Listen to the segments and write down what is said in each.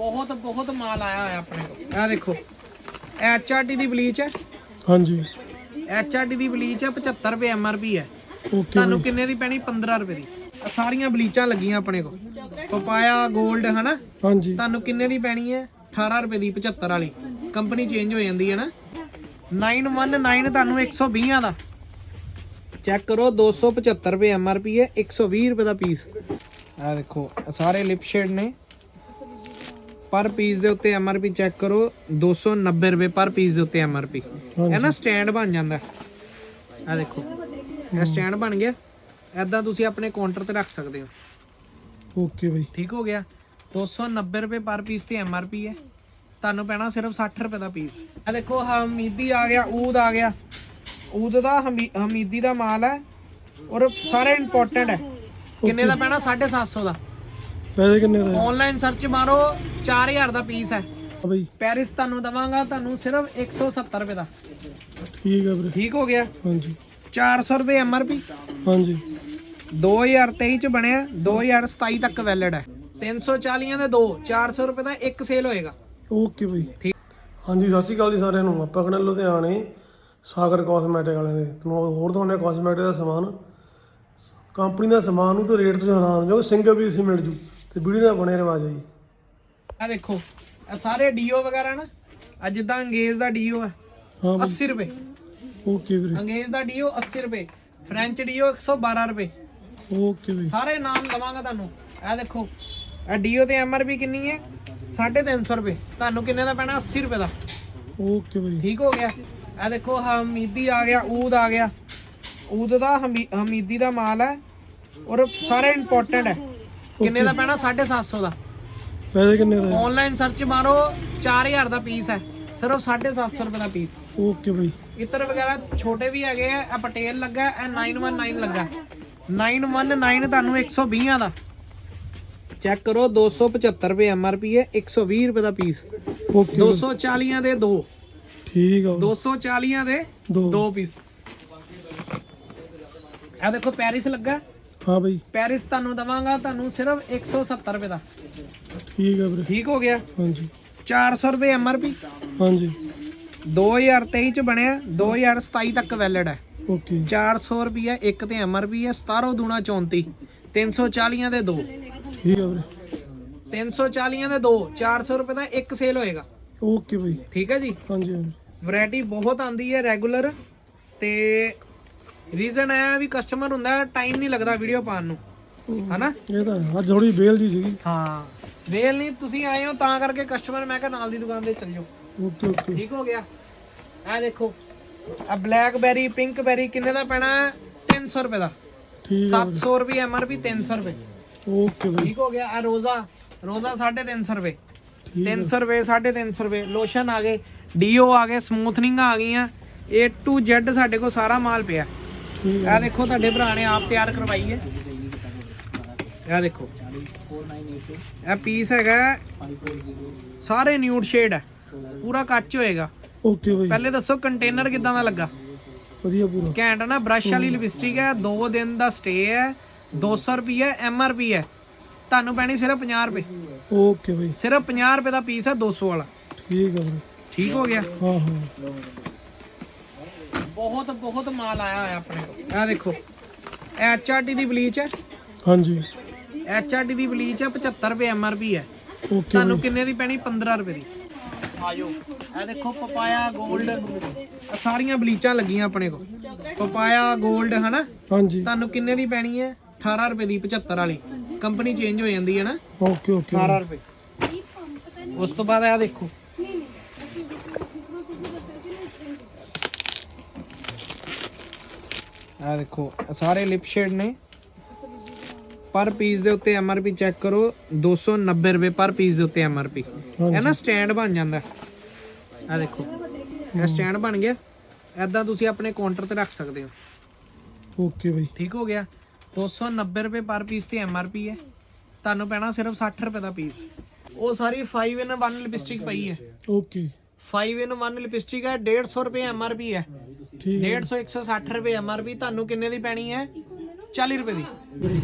ਬਹੁਤ ਬਹੁਤ ਮਾਲ ਆਇਆ ਹੋਇਆ ਆਪਣੇ ਕੋਲ। ਇਹ ਦੇਖੋ ਐਚਆਰਟੀ ਦੀ ਬਲੀਚ ਹੈ। ਹਾਂਜੀ। ਐਚਆਰਟੀ ਦੀ ਬਲੀਚ ਹੈ 75 ਰੁਪਏ ਐਮਆਰਪੀ ਹੈ। ਓਕੇ ਤੁਹਾਨੂੰ ਕਿੰਨੇ ਦੀ ਪੈਣੀ? 15 ਰੁਪਏ ਦੀ। ਸਾਰੀਆਂ ਬਲੀਚਾਂ ਲੱਗੀਆਂ ਆਪਣੇ ਕੋਲ। ਪਪਾਇਆ 골ਡ ਹਨਾ? ਹਾਂਜੀ। ਤੁਹਾਨੂੰ ਕਿੰਨੇ ਦੀ ਪੈਣੀ ਹੈ? 18 ਰੁਪਏ ਦੀ 75 ਵਾਲੀ। ਕੰਪਨੀ ਚੇਂਜ ਹੋ ਜਾਂਦੀ ਹੈ ਨਾ। 919 ਤੁਹਾਨੂੰ 120 ਦਾ। ਚੈੱਕ ਕਰੋ 275 ਰੁਪਏ ਐਮਆਰਪੀ ਹੈ 120 ਰੁਪਏ ਦਾ ਪੀਸ ਆ ਦੇਖੋ ਸਾਰੇ ਲਿਪ ਸ਼ੇਡ ਨੇ। ਪਰ ਪੀਸ ਦੇ ਉੱਤੇ ਐਮਆਰਪੀ ਚੈੱਕ ਕਰੋ 290 ਰੁਪਏ ਪਰ ਪੀਸ ਦੇ ਉੱਤੇ ਐਮਆਰਪੀ ਇਹ ਨਾ ਸਟੈਂਡ ਬਣ ਜਾਂਦਾ। ਆ ਦੇਖੋ ਇਹ ਸਟੈਂਡ ਬਣ ਗਿਆ। ਐਦਾਂ ਤੁਸੀਂ ਆਪਣੇ ਕਾਊਂਟਰ ਤੇ ਰੱਖ ਸਕਦੇ ਹੋ। Okay bye. ਠੀਕ ਹੋ ਗਿਆ। 290 ਰੁਪਏ ਪਰ ਪੀਸ ਤੇ ਐਮਆਰਪੀ ਹੈ। ਤੁਹਾਨੂੰ ਪੈਣਾ ਸਿਰਫ 60 ਰੁਪਏ ਦਾ ਪੀਸ। ਆ ਦੇਖੋ ਹਮੀਦੀ ਆ ਗਿਆ ਊਦ ਆ ਗਿਆ। ਊਦ ਦਾ ਹਮੀ- ਹਮੀਦੀ ਦਾ ਮਾਲ ਹੈ ਔਰ ਸਾਰੇ ਇੰਪੋਰਟੈਂਟ ਹੈ। ਕਿੰਨੇ ਦਾ ਪੈਣਾ? 750 ਦਾ। ਪੈਸੇ ਕਿੰਨੇ ਦਾ? ਹੈ ਆਨਲਾਈਨ ਸਰਚ ਮਾਰੋ 4000 ਦਾ ਪੀਸ ਹੈ। ਬਾਈ। ਪੈਰਿਸ ਤੁਹਾਨੂੰ ਦਵਾਂਗਾ ਤੁਹਾਨੂੰ ਸਿਰਫ 170 ਰੁਪਏ ਦਾ। ਠੀਕ ਹੈ ਵੀਰੇ। ਠੀਕ ਹੋ ਗਿਆ? ਹਾਂਜੀ। 400 ਰੁਪਏ ਐਮਆਰਪੀ ਹਾਂਜੀ। 2023 ਚ ਬਣਿਆ 2027 ਤੱਕ ਵੈਲਿਡ ਹੈ। 340 ਦੇ ਦੋ 400 ਰੁਪਏ ਦਾ ਇੱਕ ਸੇਲ ਹੋਏਗਾ। Okay bye. ਠੀਕ। ਹਾਂਜੀ ਸਤਿ ਸ਼੍ਰੀ ਅਕਾਲ ਜੀ ਸਾਰਿਆਂ ਨੂੰ। ਆਪਾਂ ਖੜੇ ਲੁਧਿਆਣੇ ਸਾਗਰ ਕਾਸਮੈਟਿਕ ਵਾਲਿਆਂ ਦੇ। ਤੁਹਾਨੂੰ ਹੋਰ ਤੁਹਾਨੂੰ ਕਾਸਮੈਟਿਕ ਦਾ ਸਮਾਨ ਕੰਪਨੀ ਦਾ ਸਮਾਨ ਨੂੰ ਤੇ ਰੇਟ ਤੁਸੀਂ ਹੈਰਾਨ ਜੋ ਸਿੰਗਲ ਪੀਸ ਹੀ ਮਿਲ ਜੂ। ਤੇ ਵੀਡੀਓ ਨਾਲ ਬਣੇ ਰਵਾਜ ਜੀ। ਆ ਦੇਖੋ ਇਹ ਸਾਰੇ ਡੀਓ ਵਗੈਰਾ ਨਾ ਆ ਜਿੱਦਾਂ ਅੰਗੇਜ਼ ਦਾ ਡੀਓ ਹੈ ਹਾਂ ਬਾਈ। 80 ਰੁਪਏ। ਓਕੇ ਵੀਰੇ। ਅੰਗੇਜ਼ ਦਾ ਡੀਓ 80 ਰੁਪਏ ਫ੍ਰੈਂਚ ਡੀਓ 112 ਰੁਪਏ। ਓਕੇ ਬਾਈ ਸਾਰੇ ਨਾਮ ਲਵਾਂਗਾ ਤੁਹਾਨੂੰ। ਇਹ ਦੇਖੋ ਇਹ ਡੀਓ ਤੇ ਐਮਆਰਪੀ ਕਿੰਨੀ ਹੈ? 350 ਰੁਪਏ। ਤੁਹਾਨੂੰ ਕਿੰਨੇ ਦਾ ਪੈਣਾ? 80 ਰੁਪਏ ਦਾ। ਓਕੇ ਬਾਈ ਠੀਕ ਹੋ ਗਿਆ। ਇਹ ਦੇਖੋ ਹਮੀਦੀ ਆ ਗਿਆ ਊਦ ਆ ਗਿਆ। ਊਦ ਦਾ ਹਮੀ- ਹਮੀਦੀ ਦਾ ਮਾਲ ਹੈ ਔਰ ਸਾਰੇ ਇੰਪੋਰਟੈਂਟ ਹੈ। ਕਿੰਨੇ ਦਾ ਪੈਣਾ? 750 ਦਾ। ਪੈਸੇ ਕਿੰਨੇ ਦਾ ਆਨਲਾਈਨ ਸਰਚ ਮਾਰੋ 4000 ਦਾ ਪੀਸ ਹੈ। ਸਿਰਫ 750 ਰੁਪਏ ਦਾ ਪੀਸ ਓਕੇ ਬਾਈ। ਇਤਰ ਵਗੈਰਾ ਛੋਟੇ ਵੀ ਹੈਗੇ ਆ ਇਹ ਪਟੇਲ ਲੱਗਾ ਇਹ 919 ਲੱਗਾ। 919 ਤੁਹਾਨੂੰ 120 ਦਾ। ਚੈੱਕ ਕਰੋ 275 ਰੁਪਏ ਐਮਆਰਪੀ ਹੈ 120 ਰੁਪਏ ਦਾ ਪੀਸ ਓਕੇ 240 ਦੇ ਦੋ ਠੀਕ ਆ 240 ਦੇ ਦੋ ਪੀਸ ਇਹ ਦੇਖੋ ਪੈਰਿਸ ਲੱਗਾ। ਹਾਂ ਬਾਈ। ਪੈਰਿਸ ਤੁਹਾਨੂੰ ਦਵਾਂਗਾ ਤੁਹਾਨੂੰ ਸਿਰਫ 170 ਰੁਪਏ ਦਾ। ਠੀਕ ਆ ਵੀਰੇ। ਠੀਕ ਹੋ ਗਿਆ? ਹਾਂਜੀ। 400 ਰੁਪਏ ਐਮਆਰਪੀ ਹਾਂਜੀ। 2023 ਚ ਬਣਿਆ 2027 ਤੱਕ ਵੈਲਿਡ ਹੈ। ਓਕੇ। 400 ਰੁਪਏ ਇੱਕ ਤੇ ਐਮਆਰਪੀ ਹੈ 17 ਦੂਣਾ 34 340 ਦੇ ਦੋ। ਠੀਕ ਆ ਵੀਰੇ। 340 ਦੇ ਦੋ 400 ਰੁਪਏ ਦਾ ਇੱਕ ਸੇਲ ਹੋਏਗਾ। Okay bye. ਠੀਕ ਹੈ ਜੀ? ਹਾਂਜੀ ਹਾਂਜੀ। ਵੈਰਾਈਟੀ ਬਹੁਤ ਆਂਦੀ ਹੈ ਰੈਗੂਲਰ ਤੇ ਰੀਜ਼ਨ ਹੈ ਵੀ ਕਸਟਮਰ ਹੁੰਦਾ ਟਾਈਮ ਨਹੀਂ ਲੱਗਦਾ ਵੀਡੀਓ ਪਾਉਣ ਨੂੰ। ਹਨਾ? ਇਹ ਤਾਂ ਅੱਜ ਥੋੜੀ ਬੇਲ ਜੀ ਸੀਗੀ। ਹਾਂ। ਵੇਲ ਨਹੀਂ ਤੁਸੀਂ ਆਏ ਹੋ ਤਾਂ ਕਰਕੇ ਕਸਟਮਰ ਮੈਂ ਕਿਹਾ ਨਾਲ ਦੀ ਦੁਕਾਨ ਤੇ ਚੱਲ ਜਾਓ। Okay okay. ਠੀਕ ਹੋ ਗਿਆ? ਇਹ ਦੇਖੋ ਆ ਬਲੈਕਬੈਰੀ ਪਿੰਕਬੈਰੀ ਕਿੰਨੇ ਦਾ ਪੈਣਾ? ਹੈ? 300 ਰੁਪਏ ਦਾ। ਠੀਕ ਆ 700 ਰੁਪਏ ਐਮਆਰਪੀ 300 ਰੁਪਏ। Okay bye. ਠੀਕ ਹੋ ਗਿਆ? ਆ ਰੋਜ਼ਾ ਰੋਜ਼ਾ 350 ਰੁਪਏ। ਠੀਕ 300 ਰੁਪਏ 350 ਰੁਪਏ। ਲੋਸ਼ਨ ਆ ਗਏ ਡੀਓ ਆ ਗਏ ਸਮੂਥਨਿੰਗ ਆ ਗਈਆਂ। A to Z ਸਾਡੇ ਕੋਲ ਸਾਰਾ ਮਾਲ ਪਿਆ। ਇਹ ਦੇਖੋ ਤੁਹਾਡੇ ਭਰਾ ਨੇ ਆਪ ਤਿਆਰ ਕਰਵਾਈ ਹੈ। ਇਹ ਦੇਖੋ। ਇਹ ਪੀਸ ਹੈਗਾ ਸਾਰੇ ਨਿਊਡ ਸ਼ੇਡ ਹੈ। ਪੂਰਾ ਕੱਚ ਹੋਏਗਾ। Okay bye. ਪਹਿਲੇ ਦੱਸੋ ਕੰਟੇਨਰ ਕਿਦਾਂ ਦਾ ਲੱਗਾ? ਵਧੀਆ ਪੂਰਾ। ਘੈਂਟ ਹੈ ਨਾ ਬ੍ਰਸ਼ ਵਾਲੀ ਲਿਪਸਟਿਕ ਹੈ। 2 ਦਿਨ ਦਾ ਸਟੇ ਹੈ। 200 ਰੁਪਏ ਐਮਆਰਪੀ ਹੈ। ਤੁਹਾਨੂੰ ਪੈਣੀ ਸਿਰਫ 50 ਰੁਪਏ। Okay bye. ਸਿਰਫ 50 ਰੁਪਏ ਦਾ ਪੀਸ ਹੈ 200 ਵਾਲਾ। ਠੀਕ ਆ ਵੀਰੇ ਠੀਕ ਹੋ ਗਿਆ? ਹਾਂ ਹਾਂ। ਬਹੁਤ ਬਹੁਤ ਮਾਲ ਆਇਆ ਹੋਇਆ ਆਪਣੇ ਕੋਲ। ਇਹ ਦੇਖੋ ਐਚਆਰਟੀ ਦੀ ਬਲੀਚ ਹੈ। ਹਾਂਜੀ। ਐਚਆਰਟੀ ਦੀ ਬਲੀਚ ਹੈ 75 ਰੁਪਏ ਐਮਆਰਪੀ ਹੈ। ਓਕੇ ਤੁਹਾਨੂੰ ਕਿੰਨੇ ਦੀ ਪੈਣੀ? 15 ਰੁਪਏ ਦੀ। ਆਜੋ। ਇਹ ਦੇਖੋ ਪਪਾਇਆ 골ਡ ਸਾਰੀਆਂ ਬਲੀਚਾਂ ਲੱਗੀਆਂ ਆਪਣੇ ਕੋਲ। ਪਪਾਇਆ 골ਡ ਹਨਾ? ਹਾਂਜੀ। ਤੁਹਾਨੂੰ ਕਿੰਨੇ ਦੀ ਪੈਣੀ ਹੈ? 18 ਰੁਪਏ ਦੀ 75 ਵਾਲੀ। ਕੰਪਨੀ ਚੇਂਜ ਹੋ ਜਾਂਦੀ ਹੈ ਨਾ? ਓਕੇ ਓਕੇ 18 ਰੁਪਏ। ਉਸ ਤੋਂ ਬਾਅਦ ਇਹ ਦੇਖੋ ਇਹ ਦੇਖੋ ਸਾਰੇ ਲਿਪ ਸ਼ੇਡ ਨੇ। ਪਰ ਪੀਸ ਦੇ ਉੱਤੇ ਐਮਆਰਪੀ ਚੈੱਕ ਕਰੋ 290 ਰੁਪਏ ਪਰ ਪੀਸ ਦੇ ਉੱਤੇ ਐਮਆਰਪੀ ਇਹ ਨਾ ਸਟੈਂਡ ਬਣ ਜਾਂਦਾ। ਇਹ ਦੇਖੋ ਇਹ ਸਟੈਂਡ ਬਣ ਗਿਆ। ਐਦਾਂ ਤੁਸੀਂ ਆਪਣੇ ਕਾਊਂਟਰ ਤੇ ਰੱਖ ਸਕਦੇ ਹੋ। Okay bye. ਠੀਕ ਹੋ ਗਿਆ। 290 ਰੁਪਏ ਪਰ ਪੀਸ ਤੇ ਐਮਆਰਪੀ ਹੈ। ਤੁਹਾਨੂੰ ਪੈਣਾ ਸਿਰਫ 60 ਰੁਪਏ ਦਾ ਪੀਸ ਉਹ ਸਾਰੀ 5 ਇਨ 1 ਲਿਪਸਟਿਕ ਪਈ ਹੈ। ਓਕੇ। 5 ਇਨ 1 ਲਿਪਸਟਿਕ ਹੈ 150 ਰੁਪਏ ਐਮਆਰਪੀ ਹੈ ਠੀਕ 150 160 ਰੁਪਏ ਐਮਆਰਪੀ ਤੁਹਾਨੂੰ ਕਿੰਨੇ ਦੀ ਪੈਣੀ ਹੈ 40 ਰੁਪਏ ਦੀ।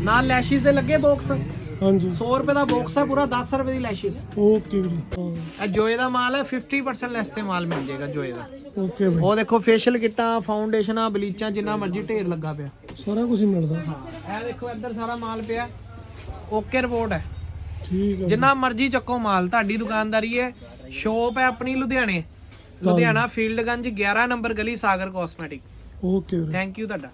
ਨਾਲ ਲੈਸ਼ਿਸ ਦੇ ਲੱਗੇ ਬਾਕਸ ਹਾਂਜੀ। 100 ਰੁਪਏ ਦਾ ਬਾਕਸ ਹੈ ਪੂਰਾ 10 ਰੁਪਏ ਦੀ ਲੈਸ਼ਿਸ। ਓਕੇ ਵੀਰੇ। ਹਾਂ। ਇਹ ਜੋਏ ਦਾ ਮਾਲ ਹੈ 50% ਲੈਸ ਤੇ ਮਾਲ ਮਿਲ ਜਾਏਗਾ ਜੋਏ ਦਾ। ਓਕੇ ਬਾਈ ਉਹ ਦੇਖੋ ਫੇਸ਼ੀਅਲ ਕਿੱਟਾਂ ਫਾਊਂਡੇਸ਼ਨਾਂ ਬਲੀਚਾਂ ਜਿੰਨਾ ਮਰਜ਼ੀ ਢੇਰ ਲੱਗਾ ਪਿਆ। ਸਾਰਾ ਕੁਝ ਹੀ ਮਿਲਦਾ। ਇਹ ਦੇਖੋ ਇੱਧਰ ਸਾਰਾ ਮਾਲ ਪਿਆ। ਓਕੇ ਰਿਪੋਰਟ ਹੈ। ਠੀਕ ਹੈ ਜਿੰਨਾ ਮਰਜ਼ੀ ਚੱਕੋ ਮਾਲ ਤੁਹਾਡੀ ਦੁਕਾਨਦਾਰੀ ਹੈ। ਸ਼ੋਪ ਹੈ ਆਪਣੀ ਲੁਧਿਆਣੇ। ਲੁਧਿਆਣਾ ਫੀਲਡਗੰਜ 11 ਨੰਬਰ ਗਲੀ ਸਾਗਰ ਕਾਸਮੈਟਿਕ। ਓਕੇ ਵੀਰੇ। ਥੈਂਕ ਯੂ ਤੁਹਾਡਾ।